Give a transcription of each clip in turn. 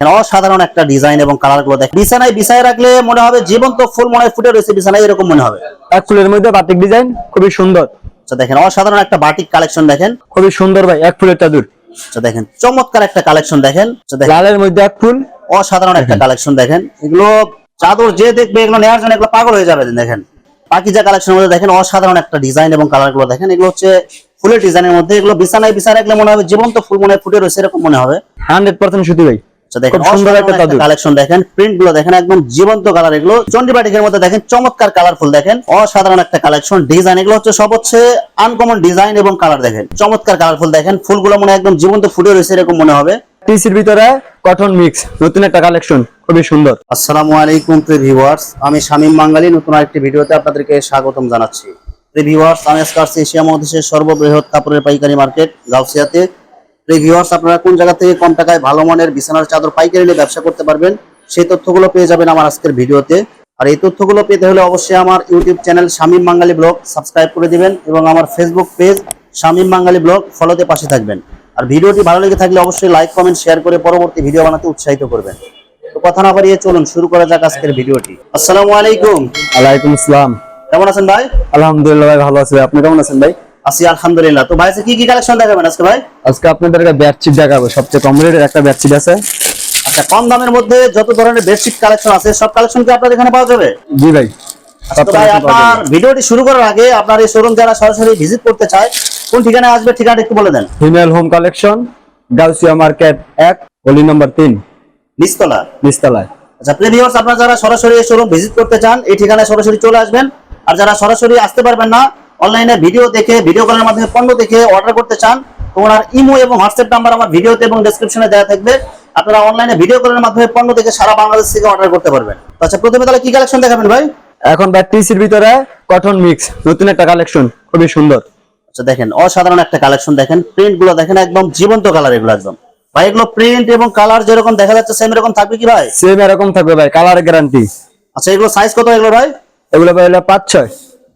অসাধারণ একটা ডিজাইন এবং কালারগুলো দেখেন। বিছানায় বিছায় রাখলে মনে হবে জীবন্ত ফুল মনে ফুটে রয়েছে বিছানায় এরকম মনে হবে। এক ফুলের মধ্যে বাতিক ডিজাইন খুবই সুন্দর। আচ্ছা দেখেন অসাধারণ একটা বাটিক কালেকশন দেখেন। খুবই সুন্দর ভাই এক ফুলের চাদর আচ্ছা দেখেন চমৎকার একটা কালেকশন দেখেন। আচ্ছা লালের মধ্যে এক ফুল। অসাধারণ একটা কালেকশন দেখেন। এগুলো চাদর যে দেখবে এগুলো নেওয়ার জন্য এগুলো পাগল হয়ে যাবে দেখেন। বাকি পাকিজা কালেকশনের মধ্যে দেখেন অসাধারণ একটা ডিজাইন এবং কালারগুলো দেখেন। এগুলো হচ্ছে ফুলের ডিজাইনের মধ্যে। এগুলো বিছানায় বিছায় রাখলে মনে হবে জীবন্ত ফুল মনে ফুটে রয়েছে এরকম মনে হবে। হান্ড্রেড পার্সেন্ট সুতি ভাই। দেখেন খুব সুন্দর একটা চাদর। কালেকশন দেখেন। প্রিন্টগুলো দেখেন একদম জীবন্ত কালার এগুলো। চন্ডিবাটিকের মধ্যে দেখেন চমৎকার কালারফুল দেখেন। অসাধারণ একটা কালেকশন ডিজাইন এগুলো হচ্ছে সব হচ্ছে আনকমন ডিজাইন এবং কালার দেখেন। চমৎকার কালারফুল দেখেন। ফুলগুলো মনে একদম জীবন্ত ফুটে রয়েছে এরকম মনে হবে। টিসির ভিতরে কটন মিক্স নতুন একটা কালেকশন খুবই সুন্দর। আসসালামু আলাইকুম প্রিয় ভিউয়ার্স আমি শামীম বাঙালি নতুন আরেকটি ভিডিওতে আপনাদেরকে স্বাগতম জানাচ্ছি। প্রিয় ভিউয়ার্স আমি আজকে আসছি এশিয়া মহাদেশের সর্ববৃহৎ কাপড়ের পাইকারি মার্কেট গাউসিয়াতে। প্রিয় ভিউয়ার্স আপনারা কোন জায়গা থেকে কম টাকায় ভালো মানের বিছানার চাদর পাইকারি নিয়ে ব্যবসা করতে পারবেন সেই তথ্যগুলো পেয়ে যাবেন আমার আজকের ভিডিওতে। আর এই তথ্যগুলো পেতে হলে অবশ্যই আমার YouTube channel Shamim Bangali blog subscribe করে দিবেন এবং আমার Facebook page Shamim Bangali blog ফলোতে পাশে থাকবেন। আর ভিডিওটি ভালো লেগে থাকলে অবশ্যই লাইক কমেন্ট শেয়ার করে পরবর্তী ভিডিও বানাতে উৎসাহিত করবেন। তো কথা না বাড়িয়ে চলুন শুরু করা যাক আজকের ভিডিওটি। আসসালামু আলাইকুম। আলাইকুম আসসালাম। কেমন আছেন ভাই? আলহামদুলিল্লাহ ভাই ভালো আছি। আপনি কেমন আছেন ভাই? আছি আলহামদুলিল্লাহ। তো ভাই কি কি কালেকশন দেখাবেন আজকে ভাই? আজকে আপনাদেরকে বেডশিট দেখাবো সবচেয়ে কম রেটের একটা বেডশিট আছে। আচ্ছা কম দামের মধ্যে যত ধরনের বেডশিট কালেকশন আছে সব কালেকশন কি আপনাদের এখানে পাওয়া যাবে? জি ভাই আচ্ছা, ভাই আপনার ভিডিওটি শুরু করার আগে আপনার এই শোরুম যারা সরাসরি ভিজিট করতে চায় কোন ঠিকানায় আসবে ঠিকানা একটু বলে দেন। Female home collection Gausia market এক গলি নম্বর তিন নিচতলায়। আচ্ছা আপনারা যারা সরাসরি এই শোরুম ভিজিট করতে চান এই ঠিকানায় সরাসরি চলে আসবেন। আর যারা সরাসরি আসতে পারবেন না অনলাইনে ভিডিও দেখে ভিডিও কলের মাধ্যমে পণ্য দেখে অর্ডার করতে চান তোমার ইমো এবং হোয়াটসঅ্যাপ নাম্বার আমার ভিডিওতে এবং ডেসক্রিপশনে দেওয়া থাকবে। আপনারা অনলাইনে ভিডিও কলের মাধ্যমে পণ্য দেখে সারা বাংলাদেশ থেকে অর্ডার করতে পারবেন। আচ্ছা প্রথমে তাহলে কি কালেকশন দেখাবেন ভাই? এখন ভাই টিসির ভিতরে কটন মিক্স নতুন একটা কালেকশন খুবই সুন্দর। আচ্ছা দেখেন অসাধারণ একটা কালেকশন দেখেন প্রিন্টগুলো দেখেন একদম জীবন্ত কালার এগুলো একদম। ভাই এগুলো প্রিন্ট এবং কালার যেরকম দেখা যাচ্ছে সেম এরকম থাকবে কি ভাই? সেম এরকম থাকবে ভাই কালার গ্যারান্টি আচ্ছা এগুলো সাইজ কত এগুলো ভাই? এগুলো ভাই হলো পাঁচ ছয়।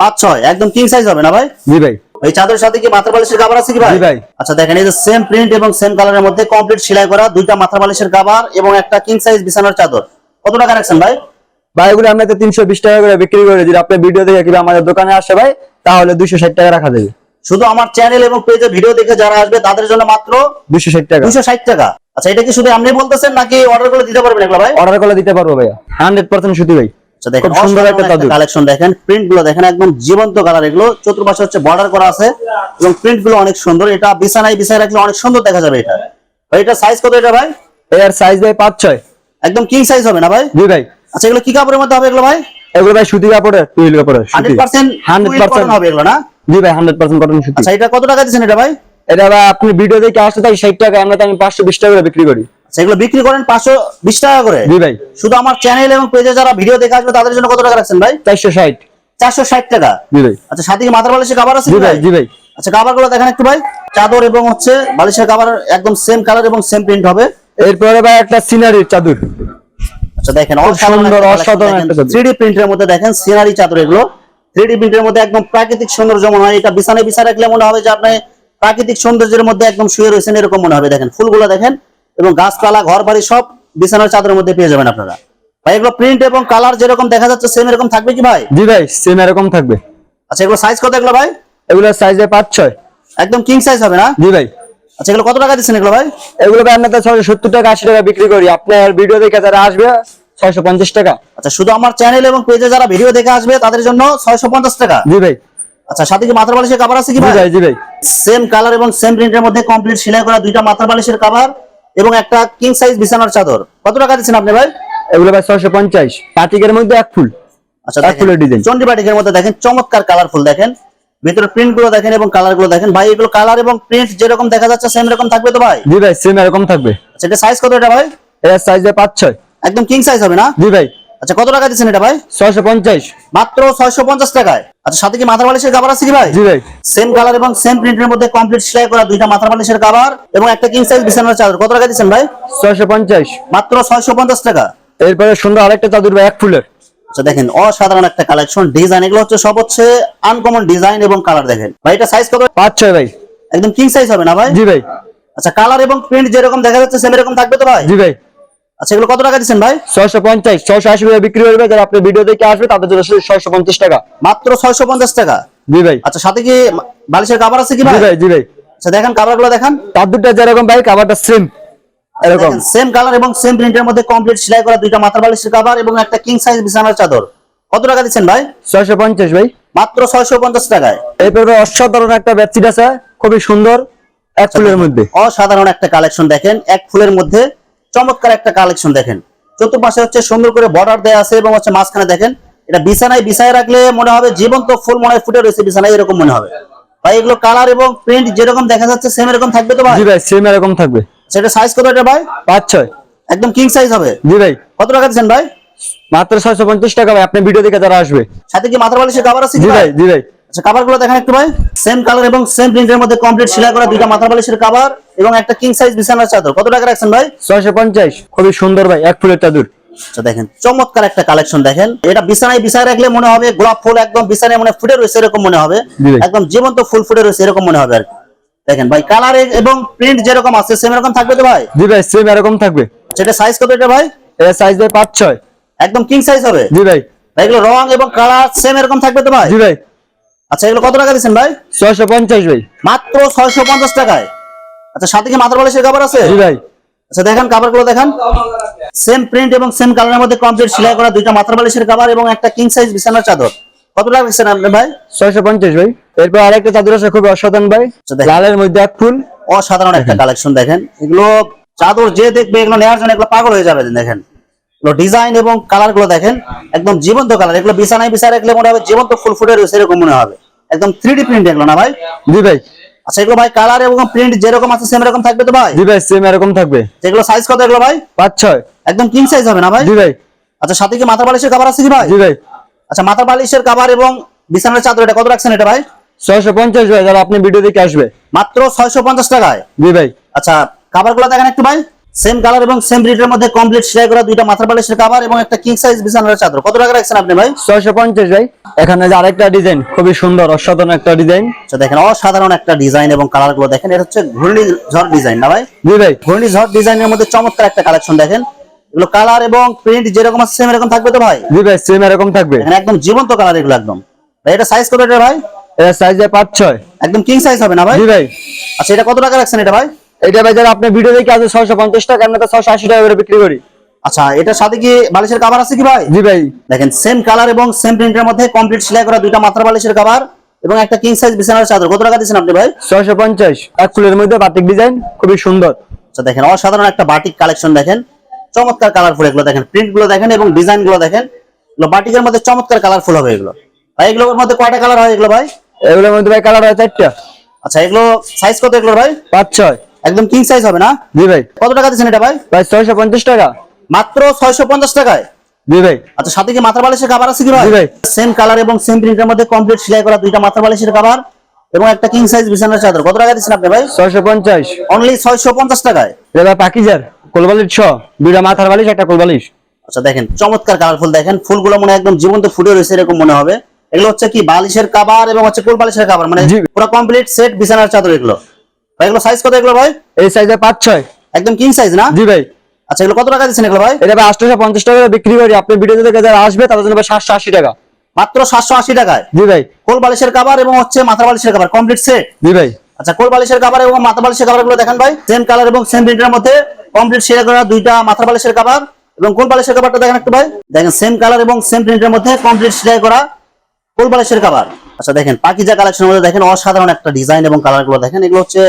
পাঁচ ছয় একদম কিং সাইজ হবে না ভাই? জি ভাই। এই চাদরের সাথে কি মাথা বালিশের কাবার আছে কি ভাই? জি ভাই। আচ্ছা দেখেন এই যে সেম প্রিন্ট এবং সেম কালারের মধ্যে কমপ্লিট সেলাই করা দুইটা মাথা বালিশের কাবার এবং একটা কিং সাইজ বিছানার চাদর। কত টাকা রাখছেন ভাই? ভাই এগুলো আমরা তো তিনশো বিশ টাকা করে বিক্রি করে। যদি আপনি ভিডিও দেখে কিংবা আমাদের দোকানে আসে ভাই তাহলে দুইশো ষাট টাকা রাখা যাবে। শুধু আমার চ্যানেল এবং পেজে ভিডিও দেখে যারা আসবে তাদের জন্য মাত্র দুইশো ষাট টাকা। দুশো ষাট টাকা। আচ্ছা এটা কি শুধু আপনি বলতেছেন নাকি অর্ডার করে দিতে পারবেন এগুলো ভাই? অর্ডার করে দিতে পারব ভাইয়া। হান্ড্রেড পার্সেন্ট সুতি ভাই। আচ্ছা দেখেন সুন্দর একটা কালেকশন দেখেন। প্রিন্টগুলো দেখেন একদম জীবন্ত কালার এগুলো। চতুর্পাশে হচ্ছে বর্ডার করা আছে এবং প্রিন্টগুলো অনেক সুন্দর। এটা বিছানায় বিছায় রাখলে অনেক সুন্দর দেখা যাবে এটা। ভাই এটা সাইজ কত এটা ভাই? এর সাইজ ভাই পাঁচ ছয়। একদম কিং সাইজ হবে না ভাই? জি ভাই। আচ্ছা এগুলো কি কাপড়ের মধ্যে হবে এগুলো ভাই? এগুলো ভাই সুতি কাপড়ের টুইল কাপড়ের হবে এগুলো না? জি ভাই কটন সুতি। আচ্ছা এটা কত টাকা এটা ভাই? এটা ভাই আপনি ভিডিও দেখে আসতে তাই ষাট টাকা আমরা তো আমি পাঁচশো বিশ টাকা করে বিক্রি করি। এগুলো বিক্রি করেন পাঁচশো বিশ টাকা করে। জি ভাই। শুধু আমার চ্যানেল এবং পেজে যারা ভিডিও দেখে আসবে তাদের জন্য কত টাকা রাখছেন ভাই? চারশো ষাট। চারশো ষাট টাকা। জি ভাই। আচ্ছা সাথে মাথার বালিশের কাবার আছে জি ভাই ভাই? জি ভাই। আচ্ছা কাবারগুলো দেখেন একটু ভাই। চাদর এবং হচ্ছে বালিশের কাবার একদম সেম কালার এবং সেম প্রিন্ট হবে। এরপরে ভাই একটা সিনারির চাদর। আচ্ছা দেখেন সুন্দর, অসাধারণ। থ্রিডি প্রিন্টের মধ্যে দেখেন সিনারি চাদর এগুলো। থ্রিডি প্রিন্টের মধ্যে একদম প্রাকৃতিক সৌন্দর্য মনে হয়। এটা বিছানায় বিছায় রাখলে মনে হবে যে আপনি প্রাকৃতিক সৌন্দর্যের মধ্যে একদম শুয়ে রয়েছেন এরকম মনে হবে। দেখেন ফুলগুলো দেখেন এবং গাছপালা ঘর বাড়ি সব বিছানার চাদরের মধ্যে পেয়ে যাবেন আপনারা। ভাই এগুলো প্রিন্ট এবং কালার যেরকম দেখা যাচ্ছে সেম এরকম থাকবে কি ভাই? জি ভাই সেম এরকম থাকবে। আচ্ছা এগুলো সাইজ কত এগুলো ভাই? এগুলো সাইজ পাঁচ ছয়। একদম কিং সাইজ হবে না? জি ভাই। আচ্ছা এগুলো কত টাকা দিচ্ছেন এগুলো ভাই? এগুলো ভাই আমরা তো ছয়শো সত্তর টাকা আশি টাকা বিক্রি করি। আপনার ভিডিও দেখে যারা আসবে ছয়শো পঞ্চাশ টাকা। আচ্ছা শুধু আমার চ্যানেল এবং পেজে যারা ভিডিও দেখে আসবে তাদের জন্য ছয়শো পঞ্চাশ টাকা। জি ভাই। আচ্ছা সাথে কি মাথার বালিশের কাবার আছে কি ভাই? জি ভাই। সেম কালার এবং সেম প্রিন্টের মধ্যে কমপ্লিট সেলাই করা দুইটা মাথার বালিশের কাভার এবং একটা কিং সাইজ বিছানার চাদর। কত টাকা দিচ্ছেন আপনি ভাই? এগুলো ভাই ছয়শো পঞ্চাশ। পাটিকের মধ্যে এক ফুল। আচ্ছা এক ফুলের ডিজাইন চন্ডি পাটিকের মধ্যে দেখেন চমৎকার কালারফুল দেখেন। ভিতরে প্রিন্টগুলো দেখেন এবং কালারগুলো দেখেন। ভাই এগুলো কালার এবং প্রিন্ট যেরকম দেখা যাচ্ছে সেম রকম থাকবে তো ভাই? জি ভাই সেম এরকম থাকবে। আচ্ছা এটা সাইজ কত এটা ভাই? এর সাইজ পাঁচ ছয়। একদম কিং সাইজ হবে না? জি ভাই। আচ্ছা কত টাকা দিচ্ছেন এটা ভাই? ছয়শো পঞ্চাশ। মাত্র ছয়শো পঞ্চাশ টাকায়। আচ্ছা সাথে কি মাথার বালিশের কাবার আছে কি ভাই? জি ভাই। সেম কালার এবং সেম প্রিন্টের মধ্যে কমপ্লিট সেলাই করা দুইটা মাথার বালিশের কাবার এবং একটা কিং সাইজ বিছানার চাদর। কত টাকা দিচ্ছেন ভাই? ছয়শো পঞ্চাশ। মাত্র ছয়শো পঞ্চাশ টাকা। এরপরে সুন্দর আরেকটা চাদর ভাই এক ফুলের। আচ্ছা দেখেন অসাধারণ একটা কালেকশন ডিজাইন এগুলো হচ্ছে সব হচ্ছে আনকমন ডিজাইন এবং কালার দেখেন। ভাই এটা সাইজ কত? পাঁচ ছয় ভাই। একদম কিং সাইজ হবে না ভাই? জি ভাই। আচ্ছা কালার এবং প্রিন্ট যেরকম দেখা যাচ্ছে সেম এরকম থাকবে তো ভাই? জি ভাই। আচ্ছা এগুলো কত টাকা দিচ্ছেন ভাই? ছয়শো পঞ্চাশ ছয়শো আশি করে বিক্রি করবে যারা আপনি ভিডিও দেখে আসবে তাদের জন্য ছয়শো পঞ্চাশ টাকা। মাত্র ছয়শো পঞ্চাশ টাকা? জি ভাই। আচ্ছা সাথে কি বালিশের কাবার আছে কি ভাই? ভাই জি ভাই। আচ্ছা দেখেন কাবারগুলো দেখান। তার দুটা যেরকম ভাই কাবারটা সেম এরকম। সেম কালার এবং সেম প্রিন্টের মধ্যে কমপ্লিট সেলাই করা দুইটা মাথার বালিশের কাবার এবং একটা কিং সাইজ বিছানার চাদর। কত টাকা দিচ্ছেন ভাই? ছয়শো পঞ্চাশ ভাই। মাত্র ছয়শো পঞ্চাশ টাকায়। এরপরে অসাধারণ একটা বেডশিট আছে খুবই সুন্দর এক ফুলের মধ্যে। অসাধারণ একটা কালেকশন দেখেন এক ফুলের মধ্যে চমৎকার একটা কালেকশন দেখেন। চতুর্পাশে হচ্ছে সুন্দর করে বর্ডার দেওয়া আছে এবং হচ্ছে মাঝখানে দেখেন এটা বিছানায় বিছায় রাখলে মনে হবে জীবন্ত ফুল মনে হয় ফুটে রয়েছে বিছানায় এরকম মনে হবে। ভাই এগুলো কালার এবং প্রিন্ট যেরকম দেখা যাচ্ছে সেম এরকম থাকবে তো ভাই? জি ভাই সেম এরকম থাকবে। সেটা সাইজ কত এটা ভাই? পাঁচ ছয়। একদম কিং সাইজ হবে। জি ভাই। কত টাকা দিচ্ছেন ভাই? মাত্র ছয়শো পঞ্চাশ টাকা ভাই আপনি ভিডিও দেখে যারা আসবে। সাথে কি মাথার বালিশের কাবার আছে জি ভাই জি ভাই। আচ্ছা কাবারগুলো দেখেন একটু ভাই। সেম কালার এবং সেম প্রিন্টের মধ্যে কমপ্লিট সেলাই করা দুইটা মাথার বালিশের কাবার এবং একটা কিং সাইজ বিছানার চাদর। কত টাকা রাখছেন ভাই? ছয়শো পঞ্চাশ। খুবই সুন্দর ভাই এক ফুলের চাদর। আচ্ছা দেখেন চমৎকার একটা কালেকশন দেখেন। এটা বিছানায় বিছায় রাখলে মনে হবে গোলাপ ফুল একদম বিছানায় মনে ফুটে রয়েছে এরকম মনে হবে। একদম জীবন্ত ফুল ফুটে রয়েছে এরকম মনে হবে আর দেখেন ভাই কালার এবং প্রিন্ট যেরকম আছে সেম এরকম থাকবে তো ভাই? জি ভাই সেম এরকম থাকবে। সেটা সাইজ কত এটা ভাই? এর সাইজ ভাই পাঁচ ছয়। একদম কিং সাইজ হবে? জি ভাই। ভাই এগুলো রং এবং কালার সেম এরকম থাকবে তো ভাই? জি ভাই। আচ্ছা এগুলো কত টাকা দিচ্ছেন ভাই? ছয়শো পঞ্চাশ ভাই। মাত্র ছয়শো পঞ্চাশ টাকায়। আচ্ছা সাথে কি মাথার বালিশের কাবার আছে? জি ভাই। আচ্ছা দেখেন কাভারগুলো দেখেন। সেম প্রিন্ট এবং সেম কালারের মধ্যে কমপ্লিট সেলাই করা দুইটা মাথার বালিশের কাভার এবং একটা কিং সাইজ বিছানার চাদর। কত টাকা দিচ্ছেন আপনি ভাই? ছয়শো পঞ্চাশ ভাই। এরপর আরেকটা চাদর আছে খুবই অসাধারণ ভাই। আচ্ছা, লালের মধ্যে এক ফুল। অসাধারণ একটা কালেকশন দেখেন। এগুলো চাদর যে দেখবে এগুলো নেওয়ার জন্য এগুলো পাগল হয়ে যাবে দেখেন। ডিজাইন এবং কালারগুলো দেখেন। একদম জীবন্ত কালার এগুলো বিছানায় বিছায় রাখলে মনে হবে জীবন্ত ফুল ফুটে রয়েছে এরকম মনে হবে। একদম থ্রি ডি প্রিন্ট এগুলো না ভাই? জি ভাই। আচ্ছা এগুলো ভাই কালার এবং প্রিন্ট যেরকম আছে সেম এরকম থাকবে তো ভাই? জি ভাই সেম এরকম থাকবে। যেগুলো সাইজ কত এগুলো ভাই? পাঁচ ছয়। একদম কিং সাইজ হবে না ভাই? জি ভাই। আচ্ছা সাথে কি মাথার বালিশের কভার আছে কি ভাই? জি ভাই। আচ্ছা মাথার বালিশের কাবার এবং বিছানার চাদর এটা কত রাখছেন এটা ভাই? ছয়শো পঞ্চাশ ভাই যারা আপনি ভিডিও দেখে আসবে। মাত্র ছয়শো পঞ্চাশ টাকায়। জি ভাই। আচ্ছা কাবারগুলো দেখেন একটু ভাই। সেম কালার এবং সেম ব্রিডের মধ্যে কমপ্লিট সেলাই করা দুইটা মাথার বালিশের কাবার এবং একটা কিং সাইজ বিছানার চাদর। কত টাকা রাখছেন আপনি ভাই? ছয়শো পঞ্চাশ ভাই। এখানে যে আরেকটা ডিজাইন খুবই সুন্দর অসাধারণ একটা ডিজাইন আচ্ছা দেখেন অসাধারণ একটা ডিজাইন এবং কালারগুলো দেখেন এটা হচ্ছে ঘূর্ণি ঝড় ডিজাইন না ভাই? জি ভাই। ঘূর্ণি ঝড় ডিজাইনের মধ্যে চমৎকার একটা কালেকশন দেখেন। এগুলো কালার এবং প্রিন্ট যেরকম আছে সেম এরকম থাকবে তো ভাই? জি ভাই সেম এরকম থাকবে। এখানে একদম জীবন্ত কালার এগুলো একদম। ভাই এটা সাইজ কত এটা ভাই? এর সাইজ পাঁচ ছয়। একদম কিং সাইজ হবে না ভাই? জি ভাই। আচ্ছা এটা কত টাকা রাখছেন এটা ভাই? এটা ভাই যারা আপনি ভিডিও দেখে আছে ছয়শো পঞ্চাশ টাকা আমরা তো ছয়শো আশি টাকা করে বিক্রি করি। আচ্ছা এটার সাথে কি বালিশের কাবার আছে কি ভাই? জি ভাই। দেখেন সেম কালার এবং সেম প্রিন্টের মধ্যে কমপ্লিট সেলাই করা দুইটা মাত্রা বালিশের কাবার এবং একটা কিং সাইজ বিছানার চাদর। কত টাকা দিচ্ছেন আপনি ভাই? ছয়শো পঞ্চাশ। এক ফুলের মধ্যে বাটিক ডিজাইন খুবই সুন্দর। আচ্ছা দেখেন অসাধারণ একটা বাটিক কালেকশন দেখেন। চমৎকার কালারফুল এগুলো দেখেন প্রিন্টগুলো দেখেন এবং ডিজাইনগুলো দেখেন। এগুলো বাটিকের মধ্যে চমৎকার কালারফুল হবে এগুলো। ভাই এগুলোর মধ্যে কয়টা কালার হয় এগুলো ভাই? এগুলোর মধ্যে ভাই কালার হয় চারটা। আচ্ছা এগুলো সাইজ কত এগুলো ভাই? পাঁচ ছয়। একদম কিং সাইজ হবে না? জি ভাই। কত টাকা দিচ্ছেন এটা ভাই? ভাই ছয়শো পঞ্চাশ টাকা। মাত্র ছয়শো পঞ্চাশ টাকায়? জি ভাই। আচ্ছা সাথে কি মাথার বালিশের কাবার আছে কি ভাই? জি ভাই। সেম কালার এবং সেম প্রিন্টের মধ্যে কমপ্লিট সেলাই করা দুইটা মাথার বালিশের কাবার এবং একটা কিং সাইজ বিছানার চাদর। কত টাকা দিচ্ছেন আপনি ভাই? ছয়শো পঞ্চাশ। অনলি ছয়শো পঞ্চাশ টাকায়? এটা ভাই পাকিজার কোলবালিশ ছ দুইটা মাথার বালিশ একটা কোলবালিশ। আচ্ছা দেখেন চমৎকার কালারফুল দেখেন ফুলগুলো মনে একদম জীবন্ত ফুটে রয়েছে এরকম মনে হবে। এগুলো হচ্ছে কি বালিশের কাবার এবং হচ্ছে কোল বালিশের কাবার মানে পুরো কমপ্লিট সেট বিছানার চাদর এগুলো। ভাই এগুলো সাইজ কত এগুলো ভাই? এই সাইজে পাঁচ ছয়। একদম কিং সাইজ না? জি ভাই। আচ্ছা এগুলো কত টাকা দিচ্ছেন এগুলো ভাই? এটা ভাই আটশোশো পঞ্চাশ টাকা করে বিক্রি করি। আপনি ভিডিও দেখে যারা আসবে তাদের জন্য ভাই সাতশো আশি টাকা। মাত্র সাতশো আশি টাকায়? জি ভাই। কোল বালিশের কাবার এবং হচ্ছে মাথা বালিশের কাবার কমপ্লিট সেট জি ভাই। আচ্ছা কোল বালিশের কাবার এবং মাথা বালিশের কাবারগুলো দেখেন ভাই। সেম কালার এবং সেম প্রিন্টের মধ্যে কমপ্লিট সেরা করা দুইটা মাথা বালিশের কাবার এবং কোল বালিশের কাবারটা দেখেন একটু ভাই। দেখেন সেম কালার এবং সেম প্রিন্টের মধ্যে কমপ্লিট সেলাই করা কোল বালিশের কাবার আচ্ছা দেখেন পাকিজা কালেকশনের মধ্যে দেখেন অসাধারণ একটা ডিজাইন এবং কালারগুলো দেখেন। এগুলো হচ্ছে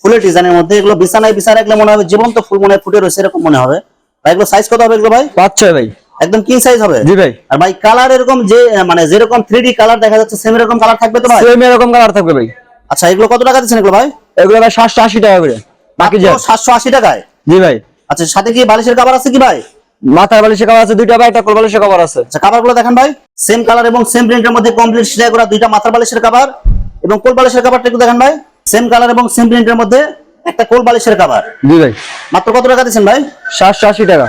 ফুলের ডিজাইনের মধ্যে। এগুলো বিছানায় বিছানায় রাখলে মনে হবে জীবন্ত ফুল মনে ফুটে রয়েছে এরকম মনে হবে। ভাই এগুলো সাইজ কত হবে এগুলো ভাই? পাঁচ ছয় ভাই। একদম কিং সাইজ হবে? জি ভাই। আর ভাই কালার এরকম যে মানে যেরকম থ্রি কালার দেখা যাচ্ছে সেম এরকম কালার থাকবে তো ভাই? সেম এরকম কালার থাকবে ভাই। আচ্ছা এগুলো কত টাকা দিচ্ছেন এগুলো ভাই? এগুলো ভাই সাতশো আশি টাকা করে পাকিজার সাতশো আশি টাকায়? জি ভাই। আচ্ছা সাথে কি বালিশের কাবার আছে কি ভাই? মাথার বালিশের কাবার আছে দুইটা ভাই একটা কোলবালিশের কাবার আছে। আচ্ছা কাবারগুলো দেখেন ভাই। সেম কালার এবং সেম প্রিন্টের মধ্যে কমপ্লিট সেলাই করা দুইটা মাথার বালিশের কাবার এবং কোল বালিশের কাবারটা একটু দেখেন ভাই। সেম কালার এবং সেম প্রিন্টের মধ্যে একটা কোল বালিশের কাবার জি ভাই। মাত্র কত টাকা দিচ্ছেন ভাই? সাতশো আশি টাকা।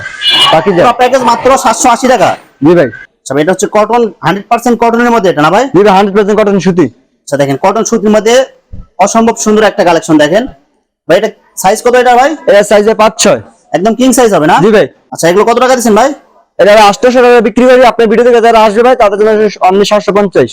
পাকিজার প্যাকেজ মাত্র সাতশো আশি টাকা। জি ভাই। আচ্ছা এটা হচ্ছে কটন হান্ড্রেড পার্সেন্ট কটনের মধ্যে এটা না ভাই? জি ভাই হান্ড্রেড পার্সেন্ট কটন সুতি। আচ্ছা দেখেন কটন সুতির মধ্যে অসম্ভব সুন্দর একটা কালেকশন দেখেন। ভাই এটা সাইজ কত এটা ভাই? এর সাইজে পাঁচ ছয়। একদম কিং সাইজ হবে না? জি ভাই। আচ্ছা এগুলো কত টাকা দিচ্ছেন ভাই? এটা আটশোশো টাকা বিক্রি করি আপনার ভিডিও থেকে যারা আসবে ভাই তাদের জন্য সাতশো পঞ্চাশ।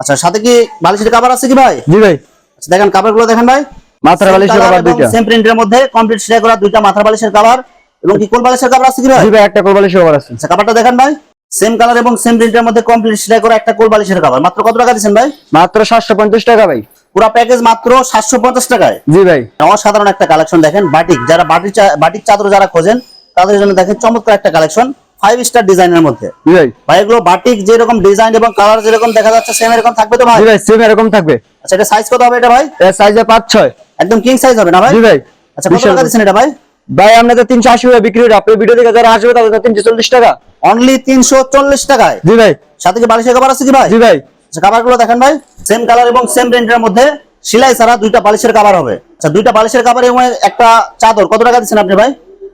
আচ্ছা সাথে কি বালিশের কাভার আছে কি ভাই? জি ভাই। আচ্ছা দেখেন কাভারগুলো দেখেন ভাই। মাথার বালিশের দুইটা। সেম প্রিন্টের মধ্যে কমপ্লিট সেলাই করা দুইটা মাথার বালিশের কভার এবং কি কোন বালিশের কভার আছে কি ভাই? জি ভাই একটা কোল বালিশের কভার আছে। আচ্ছা কাভারটা দেখেন ভাই। সেম কালার এবং সেম প্রিন্টের মধ্যে কমপ্লিট সেলাই করা একটা কোল বালিশের কভার মাত্র কত টাকা দিচ্ছেন ভাই? মাত্র সাতশো পঞ্চাশ টাকা ভাই। পুরো প্যাকেজ মাত্র সাতশো পঞ্চাশ টাকায়। জি ভাই। অসাধারণ একটা কালেকশন দেখেন বাটিক যারা বাটিক বাটিক চাদর যারা খোঁজেন তাদের জন্য দেখেন চমৎকার একটা কালেকশন ফাইভ স্টার ডিজাইনের মধ্যে। ভাই। এগুলো বাটিক যেরকম ডিজাইন এবং কালার যেরকম দেখা যাচ্ছে সেম এরকম থাকবে তো ভাই? ভাই সেম এরকম থাকবে। আচ্ছা এটা সাইজ কত হবে এটা ভাই? এর সাইজে পাঁচ ছয়। একদম কিং সাইজ হবে না ভাই? জি ভাই আচ্ছা কত টাকা দিচ্ছেন এটা ভাই? ভাই আপনাদের তিনশো আশি টাকা বিক্রি করি আপনার ভিডিও থেকে যারা আসবে তাদের জন্য তিনশো চল্লিশ টাকা। অনলি তিনশো চল্লিশ টাকায়? জি ভাই। সাথে কি বালিশের কাবার আছে কি ভাই? জি ভাই। আচ্ছা কাবারগুলো দেখেন ভাই সেম কালার এবং সেম মধ্যে সেলাই ছাড়া দুইটা বালিশের কাবার হবে। আচ্ছা দুইটা বালিশের কাবার এবং একটা চাদর কত টাকা দিচ্ছেন আপনি ভাই?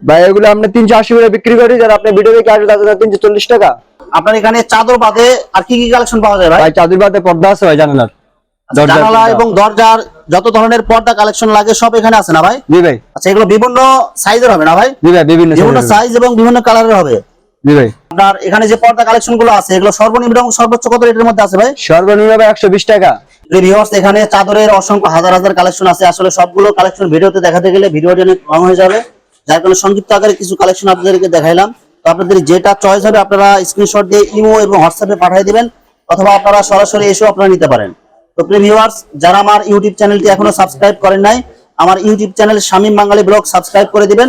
ভাই এগুলো আমরা তিনশো আশি করে বিক্রি করি যারা আপনার ভিডিও থেকে আসবে তাদের তিনশো চল্লিশ টাকা। আপনার এখানে চাদর বাদে আর কি কি কালেকশন পাওয়া যায় ভাই? চাদুর বাদে পর্দা আছে ভাই জানালার। আচ্ছা, দরজার জানালা এবং দরজার যত ধরনের পর্দা কালেকশন লাগে সব এখানে আছে না ভাই? জি ভাই। আচ্ছা এগুলো বিভিন্ন সাইজের হবে না ভাই? জি ভাই বিভিন্ন বিভিন্ন সাইজ এবং বিভিন্ন কালারের হবে। জি ভাই। আপনার এখানে যে পর্দা কালেকশনগুলো আছে এগুলো সর্বনিম্ন এবং সর্বোচ্চ কত রেটের মধ্যে আছে ভাই? সর্বনিম্ন একশো বিশ টাকা। ভিউয়ার্স এখানে চাদরের অসংখ্য হাজার হাজার কালেকশন আছে। আসলে সবগুলো কালেকশন ভিডিওতে দেখাতে গেলে ভিডিওটি অনেক লং হয়ে যাবে। যার কারণে সংক্ষিপ্ত আকারে কিছু কালেকশন আপনাদেরকে দেখাইলাম। তো আপনাদের যেটা চয়েস হবে আপনারা স্ক্রিনশট দিয়ে ইমো এবং হোয়াটসঅ্যাপে পাঠিয়ে দিবেন অথবা আপনারা সরাসরি এসেও আপনারা নিতে পারেন। তো প্রিয় ভিউয়ার্স যারা আমার ইউটিউব চ্যানেলটি এখনও সাবস্ক্রাইব করেন নাই আমার YouTube channel Shamim Bangali blog subscribe করে দিবেন।